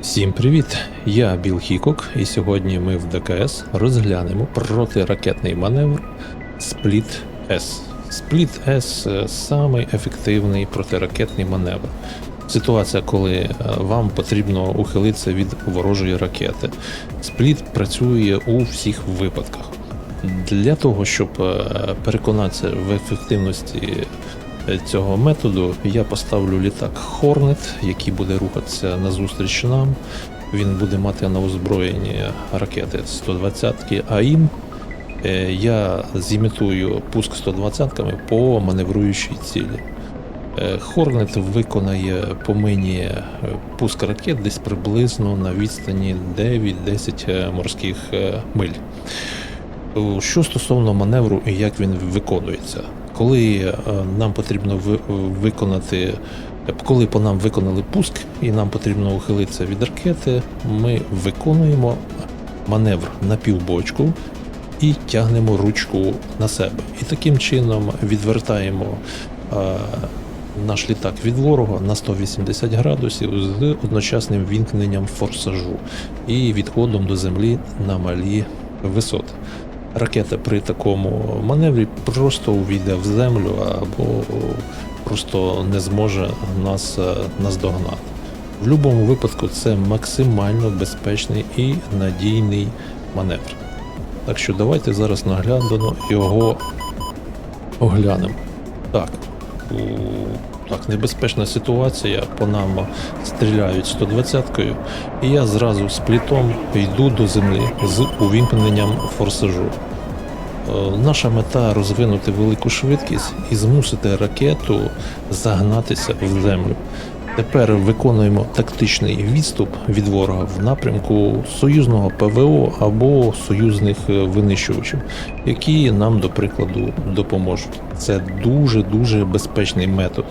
Всім привіт! Я Біл Хікок, і сьогодні ми в ДКС розглянемо протиракетний маневр Split S. Split S – самий ефективний протиракетний маневр. Ситуація, коли е, вам потрібно ухилитися від ворожої ракети. Спліт працює у всіх випадках. Для того, щоб е, переконатися в ефективності цього методу, я поставлю літак Hornet, який буде рухатися назустріч нам. Він буде мати на озброєнні ракети 120-ки АІМ. Е, Я зімітую пуск 120-ками по маневруючій цілі. Хорнет виконає по мені е, пуск ракет десь приблизно на відстані 9-10 морських е, миль. Що стосовно маневру і як він виконується, коли е, нам потрібно виконати, е, коли по нам виконали пуск і нам потрібно ухилитися від ракети, ми виконуємо маневр на півбочку і тягнемо ручку на себе. І таким чином відвертаємо е, наш літак від ворога на 180 градусів з одночасним вімкненням форсажу і відходом до землі на малі висоти. Ракета при такому маневрі просто увійде в землю або просто не зможе нас е, наздогнати. В будь-якому випадку це максимально безпечний і надійний маневр. Так що давайте зараз наглядно його оглянемо. Так, так, небезпечна ситуація, по нам стріляють 120-кою, і я зразу з плітом йду до землі з увімкненням форсажу. Е, Наша мета розвинути велику швидкість і змусити ракету загнатися в землю. Тепер виконуємо тактичний відступ від ворога в напрямку союзного ПВО або союзних е, винищувачів, які нам, до прикладу, допоможуть. Це дуже дуже безпечний метод,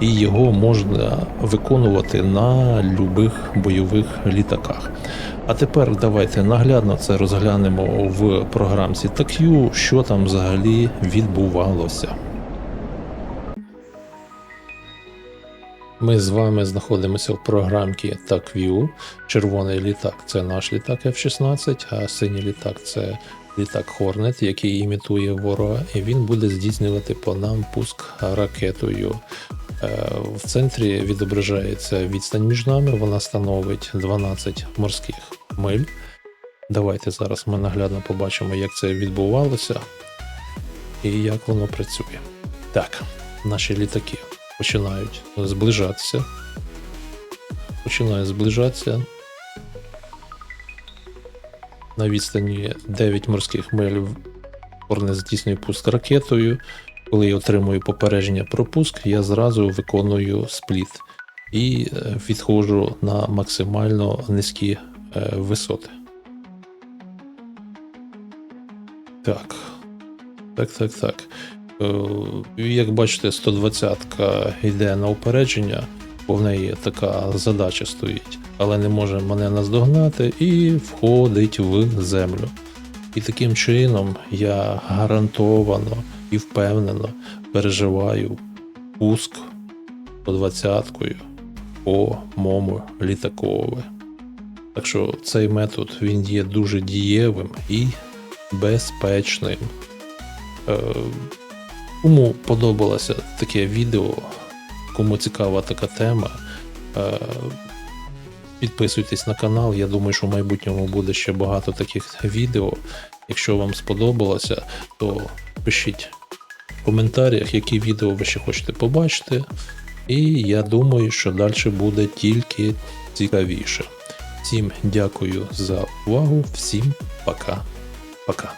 і його можна виконувати на любих бойових літаках. А тепер давайте наглядно це розглянемо в програмці TAQ, що там взагалі відбувалося. Ми з вами знаходимося в програмці TACView. Червоний літак це наш літак F-16, а синій літак це літак Hornet, який імітує ворога, і він буде здійснювати по нам пуск ракетою. Е, В центрі відображається відстань між нами, вона становить 12 морських миль. Давайте зараз ми наглядно побачимо, як це відбувалося і як воно працює. Так, наші літаки починають зближатися. Починають зближатися. На відстані 9 морських миль Хорнет здійснює пуск ракетою. Коли я отримую попередження про пуск, я зразу виконую спліт і е, відходжу на максимально низькі е, висоти. Так. Так, так, так. Е, Як бачите, 120-ка йде на упередження, бо в неї така задача стоїть, але не може мене наздогнати і входить в землю. І таким чином я гарантовано і впевнено переживаю пуск 120-кою по моєму літакові. Так що цей метод він є дуже дієвим і безпечним. Кому подобалося таке відео, кому цікава така тема, е, підписуйтесь на канал. Я думаю, що в майбутньому буде ще багато таких відео. Якщо вам сподобалося, то пишіть в коментарях, які відео ви ще хочете побачити. І я думаю, що далі буде тільки цікавіше. Всім дякую за увагу, всім пока. Пока.